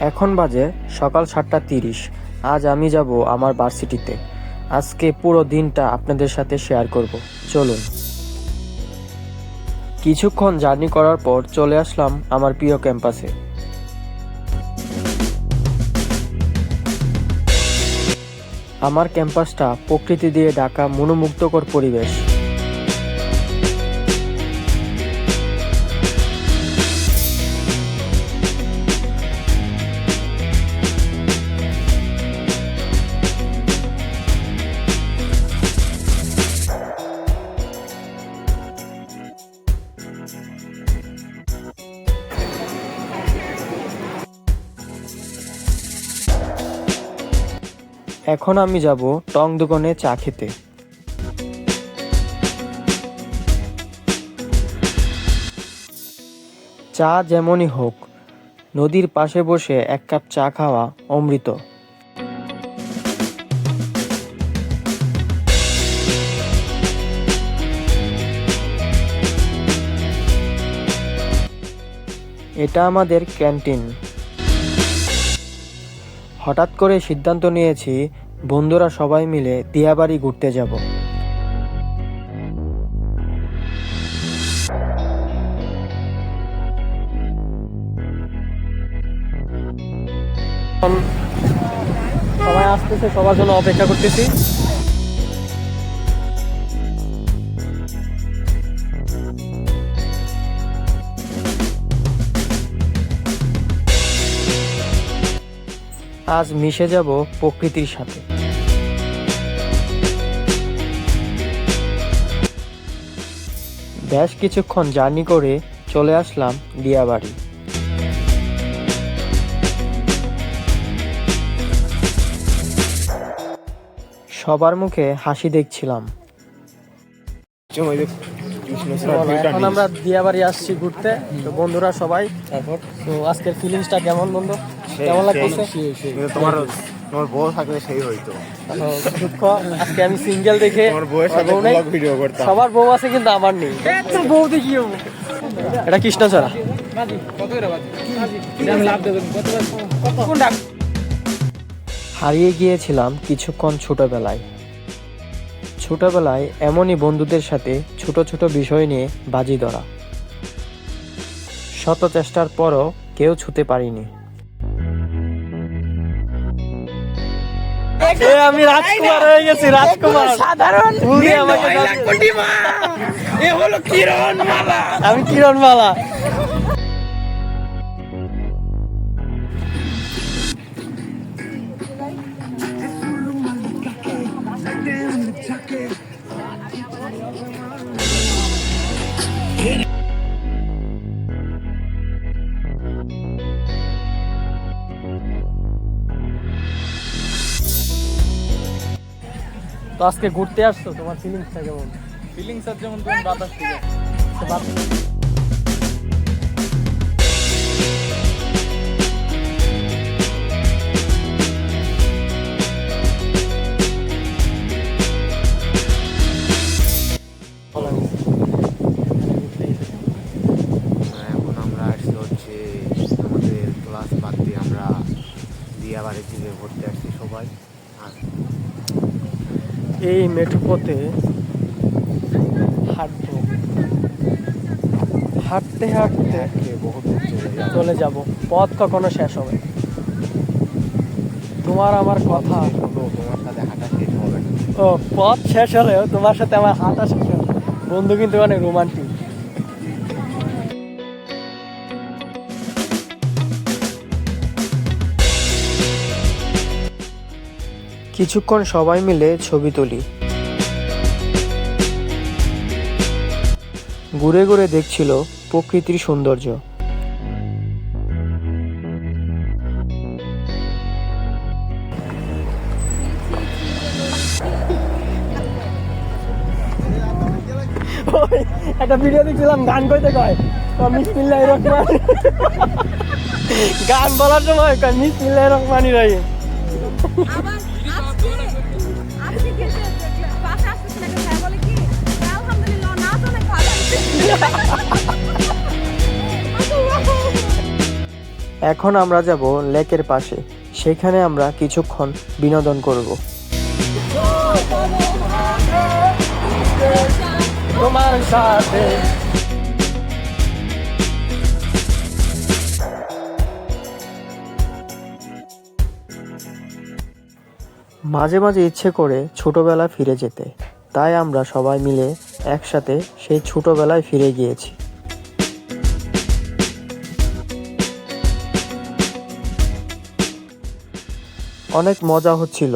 এখন বাজে সকাল সাতটা তিরিশ। আজ আমি যাব আমার ভার্সিটিতে। আজকে পুরো দিনটা আপনাদের সাথে শেয়ার করব। চলুন। কিছুক্ষণ জার্নি করার পর চলে আসলাম আমার প্রিয় ক্যাম্পাসে। আমার ক্যাম্পাসটা প্রকৃতি দিয়ে ঢাকা মনোমুগ্ধকর পরিবেশ। এখন আমি যাব টং দোকানে চা খেতে। চা যেমনই হোক, নদীর পাশে বসে এক কাপ চা খাওয়া অমৃত। এটা আমাদের ক্যান্টিন। হঠাৎ করে সিদ্ধান্ত নিয়েছি বন্ধুরা সবাই মিলে দিয়াবাড়ি ঘুরতে যাব। সবাই আসতেছে, সবার জন্য অপেক্ষা করতেছি। আজ মিশে যাব প্রকৃতির সাথে। বেশ কিছুক্ষণ জার্নি করে চলে আসলাম দিয়াবাড়ি। সবার মুখে হাসি দেখছিলাম। এখন আমরা দিয়াবাড়ি আসছি ঘুরতে। তো বন্ধুরা সবাই তো আজকের ফিলিংসটা কেমন বন্ধু? কেমন লাগতেছে কিন্তু তোমার তোমার বউ থাকলে সেই হইতো। দুঃখ। আজকে আমি সিঙ্গেল দেখে তোমার বউয়ের সাথে। ব্লগ ভিডিও করতাম। সবার বউ আছে কিন্তু আমার নেই। তোর বউ দেখি এটা কৃষ্ণচড়া। হারিয়ে গিয়েছিলাম কিছুক্ষণ ছোটবেলায়। ছোটবেলায় এমনই বন্ধুদের সাথে ছোট ছোট বিষয় নিয়ে বাজি ধরা। শত চেষ্টার পরও কেউ ছুতে পারিনি। এ, আমি রাজকুমার হয়ে গেছি রাজকুমার। সাধারণ আমাকে এ হলো কিরণ মালা আমি কিরণ মালা তো আজকে ঘুরতে আসছো তোমার ফিলিংসটা কেমন? ফিলিংস আর যেমন তুমি বাতাস থেকে এই মেঠো পথে হাঁটবো। হাঁটতে হাঁটতে চলে যাব। পথ কখনো শেষ হবে। তোমার আমার কথা। ও, পথ শেষ হলেও তোমার সাথে আমার হাঁটা শেষ হবে বন্ধু কিন্তু অনেক রোমান্টিক কিছুক্ষণ সবাই মিলে ছবি তুলি। ঘুরে ঘুরে দেখছিল প্রকৃতির সৌন্দর্য। একটা ভিডিও দেখছিলাম, গান কইতে কয়। গান বলার সময় কয় বিসমিল্লাহ রহমানি রহিম এখন আমরা যাব লেকের পাশে। সেখানে আমরা কিছুক্ষণ বিনোদন করব। তোমার সাথে। মাঝে মাঝে ইচ্ছে করে ছোটবেলা ফিরে যেতে। তাই আমরা সবাই মিলে একসাথে সেই ছোটবেলায় ফিরে গিয়েছি। অনেক মজা হচ্ছিল।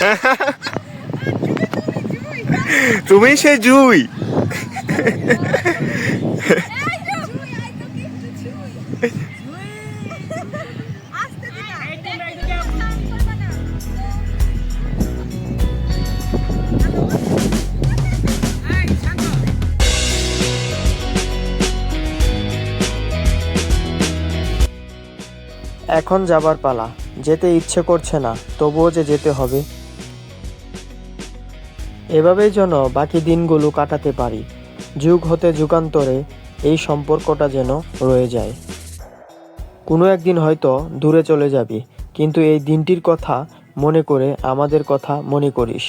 না সে শান্ত এখন যাবার পালা। যেতে ইচ্ছে করছে না তবুও যে যেতে হবে। এভাবেই যেন বাকি দিনগুলো কাটাতে পারি। যুগ হতে যুগান্তরে এই সম্পর্কটা যেন রয়ে যায়। কোনো একদিন হয়তো দূরে চলে যাবি, কিন্তু এই দিনটির কথা মনে করে, আমাদের কথা মনে করিস।